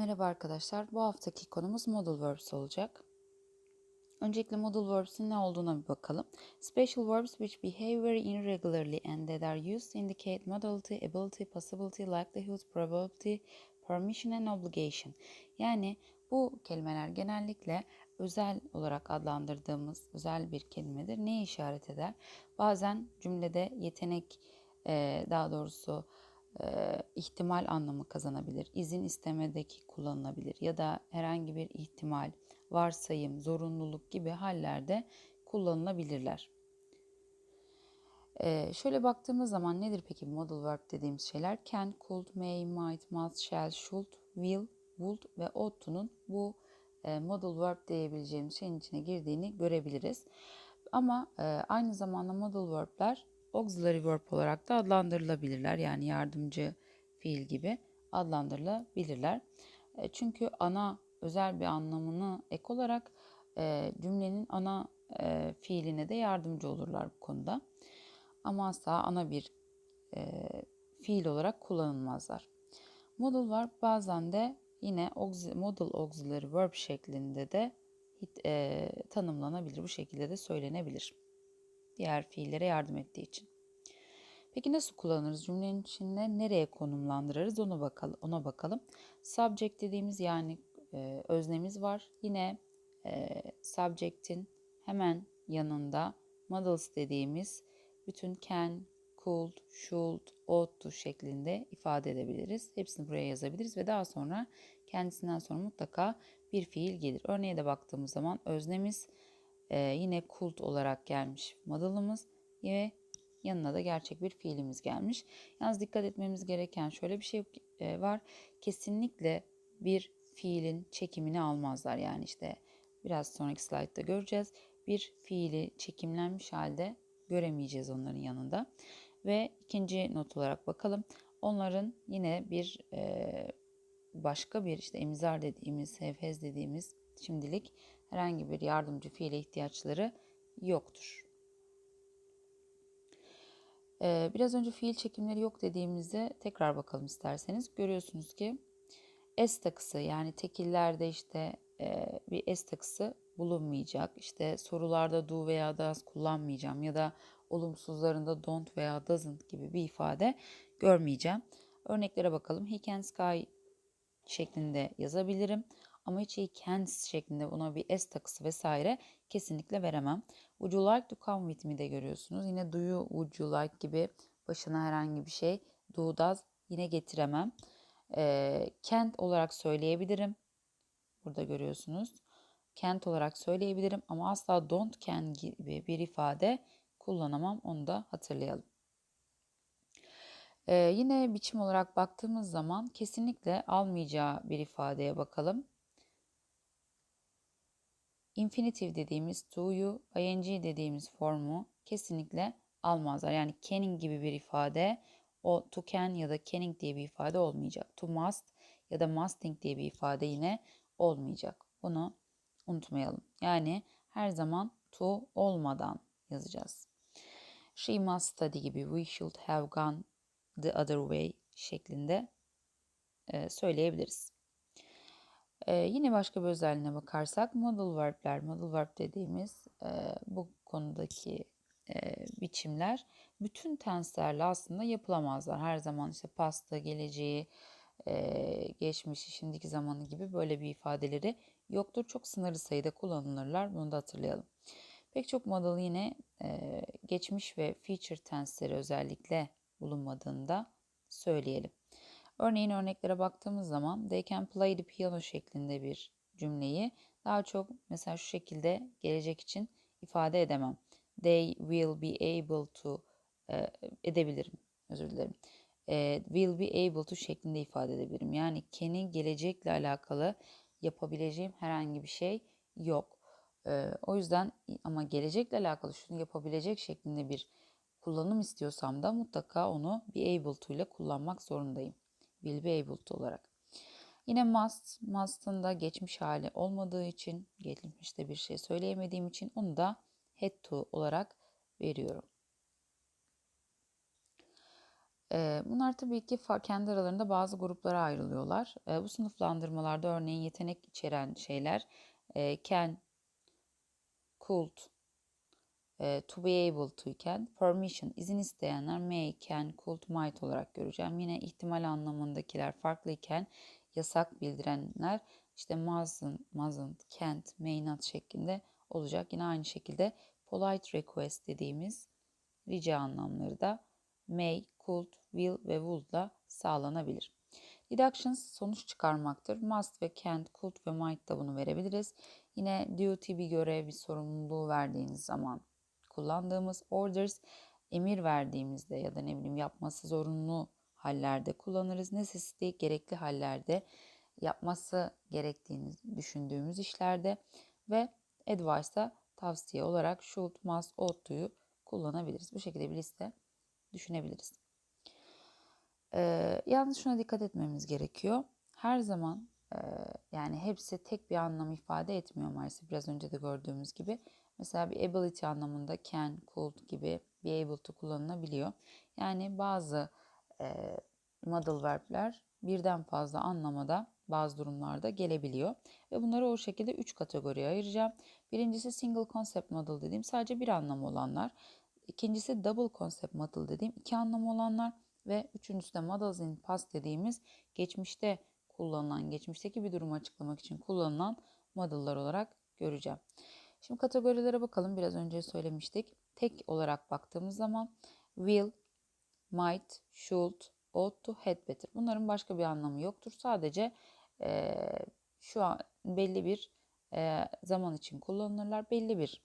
Merhaba arkadaşlar. Bu haftaki konumuz modal verbs olacak. Öncelikle modal verbs'in ne olduğuna bir bakalım. Special verbs which behave very irregularly and that are used to indicate modality, ability, possibility, likelihood, probability, permission and obligation. Yani bu kelimeler genellikle özel olarak adlandırdığımız özel bir kelimedir. Neye işaret eder? Bazen cümlede yetenek, daha doğrusu e, ihtimal anlamı kazanabilir. İzin istemedeki kullanılabilir ya da herhangi bir ihtimal, varsayım, zorunluluk gibi hallerde kullanılabilirler. Ee, şöyle baktığımız zaman nedir peki modal verb dediğimiz şeyler? Can, could, may, might, must, shall, should, will, would ve ought to'nun bu e, modal verb diyebileceğimiz şeyin içine girdiğini görebiliriz. Ama e, aynı zamanda modal verb'ler auxiliary verb olarak da adlandırılabilirler. Yani yardımcı fiil gibi adlandırılabilirler. E, çünkü ana özel bir anlamını ek olarak e, cümlenin ana e, fiiline de yardımcı olurlar bu konuda. Ama asla ana bir fiil olarak kullanılmazlar. Modal verb bazen de yine modal auxiliary verb şeklinde de tanımlanabilir. Bu şekilde de söylenebilir diğer fiillere yardım ettiği için. Peki nasıl kullanırız? Cümlenin içinde nereye konumlandırırız? Ona bakalım. Ona bakalım. Subject dediğimiz yani e, öznemiz var. Yine e, subject'in hemen yanında models dediğimiz bütün can, could, should, ought to şeklinde ifade edebiliriz. Hepsini buraya yazabiliriz ve daha sonra kendisinden sonra mutlaka bir fiil gelir. Örneğe de baktığımız zaman öznemiz ee, yine kult olarak gelmiş modelimiz ve yanına da gerçek bir fiilimiz gelmiş. Yalnız dikkat etmemiz gereken şöyle bir şey e, var. Kesinlikle bir fiilin çekimini almazlar. Yani işte biraz sonraki slaytta göreceğiz. Bir fiili çekimlenmiş halde göremeyeceğiz onların yanında. Ve ikinci not olarak bakalım. Onların yine bir e, başka bir işte emzar dediğimiz, hevhez dediğimiz şimdilik herhangi bir yardımcı fiile ihtiyaçları yoktur. Ee, biraz önce fiil çekimleri yok dediğimizde tekrar bakalım isterseniz. Görüyorsunuz ki S takısı yani tekillerde işte e, bir S takısı bulunmayacak. İşte sorularda do veya does kullanmayacağım ya da olumsuzlarında don't veya doesn't gibi bir ifade görmeyeceğim. Örneklere bakalım. He can sky şeklinde yazabilirim. Ama hiç iyi can't şeklinde buna bir s takısı vesaire kesinlikle veremem. Would you like to come with me de görüyorsunuz. Yine do you, would you like gibi başına herhangi bir şey do does yine getiremem. E, can't olarak söyleyebilirim. Burada görüyorsunuz. Can't olarak söyleyebilirim ama asla don't can gibi bir ifade kullanamam. Onu da hatırlayalım. Ee, yine biçim olarak baktığımız zaman kesinlikle almayacağı bir ifadeye bakalım. Infinitive dediğimiz to'yu, ing dediğimiz formu kesinlikle almazlar. Yani canning gibi bir ifade o to can ya da canning diye bir ifade olmayacak. To must ya da musting diye bir ifade yine olmayacak. Bunu unutmayalım. Yani her zaman to olmadan yazacağız. She must study gibi we should have gone the other way şeklinde söyleyebiliriz. Ee, yine başka bir özelliğine bakarsak modal verb'ler, modal verb dediğimiz e, bu konudaki e, biçimler bütün tenslerle aslında yapılamazlar. Her zaman işte pasta, geleceği, e, geçmişi, şimdiki zamanı gibi böyle bir ifadeleri yoktur. Çok sınırlı sayıda kullanılırlar. Bunu da hatırlayalım. Pek çok model yine e, geçmiş ve future tensleri özellikle bulunmadığında söyleyelim. Örneğin örneklere baktığımız zaman they can play the piano şeklinde bir cümleyi daha çok mesela şu şekilde gelecek için ifade edemem. They will be able to e, edebilirim. Özür dilerim. E, will be able to şeklinde ifade edebilirim. Yani can'i gelecekle alakalı yapabileceğim herhangi bir şey yok. E, o yüzden ama gelecekle alakalı şunu yapabilecek şeklinde bir kullanım istiyorsam da mutlaka onu be able to ile kullanmak zorundayım able to olarak. Yine must, must'ın da geçmiş hali olmadığı için, geçmişte bir şey söyleyemediğim için onu da had to olarak veriyorum. Eee, bunlar tabii ki kendi aralarında bazı gruplara ayrılıyorlar. Eee, bu sınıflandırmalarda örneğin yetenek içeren şeyler can, could, eee, to be able to iken permission, izin isteyenler may, can, could, might olarak göreceğim. Yine ihtimal anlamındakiler farklı iken yasak bildirenler işte mustn't, mustn't, can't, may not şeklinde olacak. Yine aynı şekilde polite request dediğimiz rica anlamları da may, could, will ve would'la sağlanabilir. Deductions sonuç çıkarmaktır. Must ve can't, could ve might da bunu verebiliriz. Yine duty bir görev, bir sorumluluğu verdiğiniz zaman kullandığımız orders emir verdiğimizde ya da ne bileyim yapması zorunlu hallerde kullanırız. Necessity gerekli hallerde yapması gerektiğini düşündüğümüz işlerde ve advice'da tavsiye olarak should, must, ought to'yu kullanabiliriz. Bu şekilde bir liste düşünebiliriz. Ee, yalnız şuna dikkat etmemiz gerekiyor. Her zaman e, yani hepsi tek bir anlam ifade etmiyor maalesef biraz önce de gördüğümüz gibi. Mesela bir ability anlamında can, could gibi be able to kullanılabiliyor. Yani bazı e, modal verbler birden fazla anlamada bazı durumlarda gelebiliyor. Ve bunları o şekilde üç kategoriye ayıracağım. Birincisi single concept model dediğim sadece bir anlamı olanlar. İkincisi double concept model dediğim iki anlamı olanlar. Ve üçüncüsü de models in past dediğimiz geçmişte kullanılan, geçmişteki bir durumu açıklamak için kullanılan model'lar olarak göreceğim. Şimdi kategorilere bakalım. Biraz önce söylemiştik. Tek olarak baktığımız zaman will, might, should, ought to, had better. Bunların başka bir anlamı yoktur. Sadece e, şu an belli bir e, zaman için kullanılırlar. Belli bir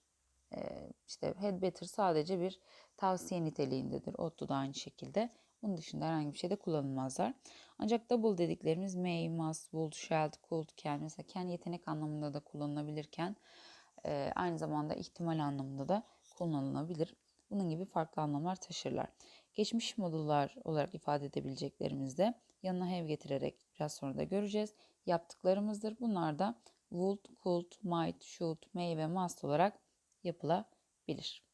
e, işte had better sadece bir tavsiye niteliğindedir. Ought to da aynı şekilde. Bunun dışında herhangi bir şeyde kullanılmazlar. Ancak double dediklerimiz may, must, would, shall, could, can mesela can yetenek anlamında da kullanılabilirken e, aynı zamanda ihtimal anlamında da kullanılabilir. Bunun gibi farklı anlamlar taşırlar. Geçmiş modullar olarak ifade edebileceklerimiz de yanına have getirerek biraz sonra da göreceğiz. Yaptıklarımızdır. Bunlar da would, could, might, should, may ve must olarak yapılabilir.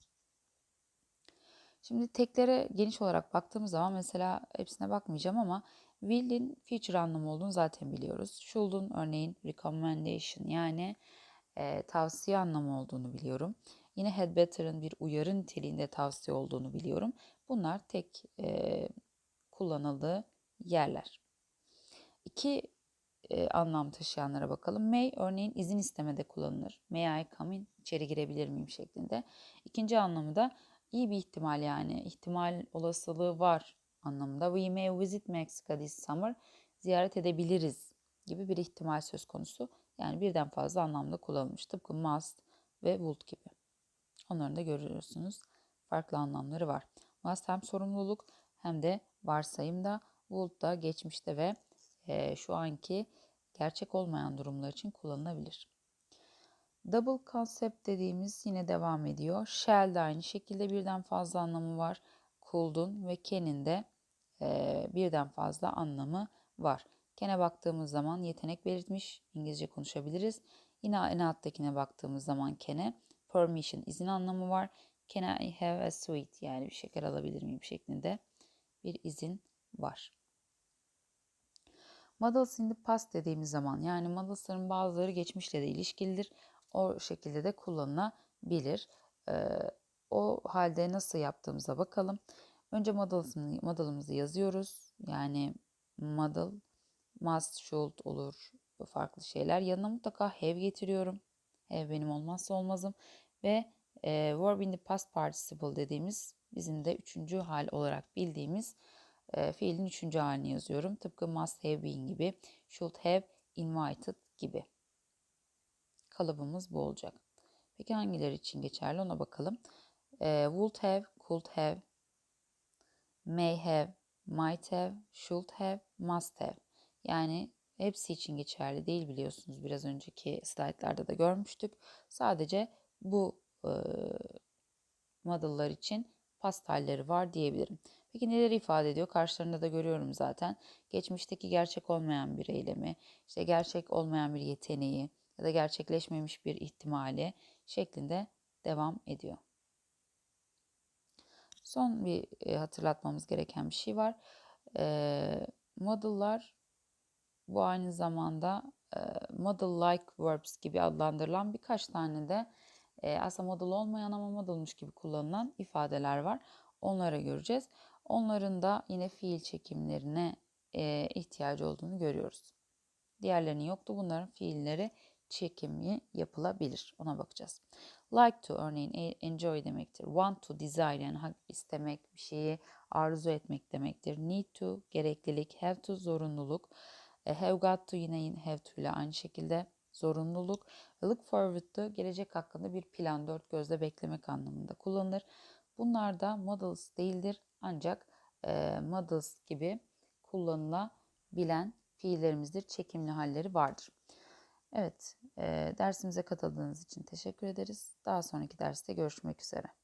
Şimdi teklere geniş olarak baktığımız zaman mesela hepsine bakmayacağım ama will'in feature anlamı olduğunu zaten biliyoruz. Should'un örneğin recommendation yani e, tavsiye anlamı olduğunu biliyorum. Yine had better'ın bir uyarı niteliğinde tavsiye olduğunu biliyorum. Bunlar tek e, kullanıldığı yerler. İki e, anlam taşıyanlara bakalım. May örneğin izin istemede kullanılır. May I come in? İçeri girebilir miyim şeklinde. İkinci anlamı da iyi bir ihtimal yani ihtimal olasılığı var anlamında. We may visit Mexico this summer. Ziyaret edebiliriz gibi bir ihtimal söz konusu. Yani birden fazla anlamda kullanılmış. Tıpkı must ve would gibi. Onların da görüyorsunuz farklı anlamları var. Must hem sorumluluk hem de varsayımda, would da geçmişte ve e, şu anki gerçek olmayan durumlar için kullanılabilir. Double concept dediğimiz yine devam ediyor. Shell de aynı şekilde birden fazla anlamı var. Could'un ve can'in de e, birden fazla anlamı var. Can'e baktığımız zaman yetenek belirtmiş, İngilizce konuşabiliriz. Yine en alttakine baktığımız zaman can'e permission, izin anlamı var. Can I have a sweet yani bir şeker alabilir miyim şeklinde bir izin var. Models in the past dediğimiz zaman yani models'ların bazıları geçmişle de ilişkilidir. O şekilde de kullanılabilir. Ee, o halde nasıl yaptığımıza bakalım. Önce model'ımızı yazıyoruz. Yani model must, should olur. Farklı şeyler. Yanına mutlaka have getiriyorum. Have benim olmazsa olmazım. Ve e, verb in the past participle dediğimiz bizim de üçüncü hal olarak bildiğimiz e, fiilin üçüncü halini yazıyorum. Tıpkı must have been gibi, should have invited gibi. Kalıbımız bu olacak. Peki hangileri için geçerli ona bakalım. E, would have, could have, may have, might have, should have, must have. Yani hepsi için geçerli değil biliyorsunuz. Biraz önceki slaytlarda da görmüştük. Sadece bu e, model'lar için pastelleri var diyebilirim. Peki neler ifade ediyor? Karşılarında da görüyorum zaten. Geçmişteki gerçek olmayan bir eylemi, işte gerçek olmayan bir yeteneği ya da gerçekleşmemiş bir ihtimali şeklinde devam ediyor. Son bir hatırlatmamız gereken bir şey var. E, model'lar bu aynı zamanda e, model-like verbs gibi adlandırılan birkaç tane de e, aslında model olmayan ama modelmiş gibi kullanılan ifadeler var. Onlara göreceğiz. Onların da yine fiil çekimlerine e, ihtiyacı olduğunu görüyoruz. Diğerlerinin yoktu. Bunların fiilleri çekimi yapılabilir. Ona bakacağız. Like to örneğin enjoy demektir. Want to desire yani istemek, bir şeyi arzu etmek demektir. Need to gereklilik, have to zorunluluk. E, have got to yine have to ile aynı şekilde zorunluluk. Look forward to gelecek hakkında bir plan, dört gözle beklemek anlamında kullanılır. Bunlar da models değildir ancak e, models gibi kullanılabilen fiillerimizdir. Çekimli halleri vardır. Evet, e, dersimize katıldığınız için teşekkür ederiz. Daha sonraki derste görüşmek üzere.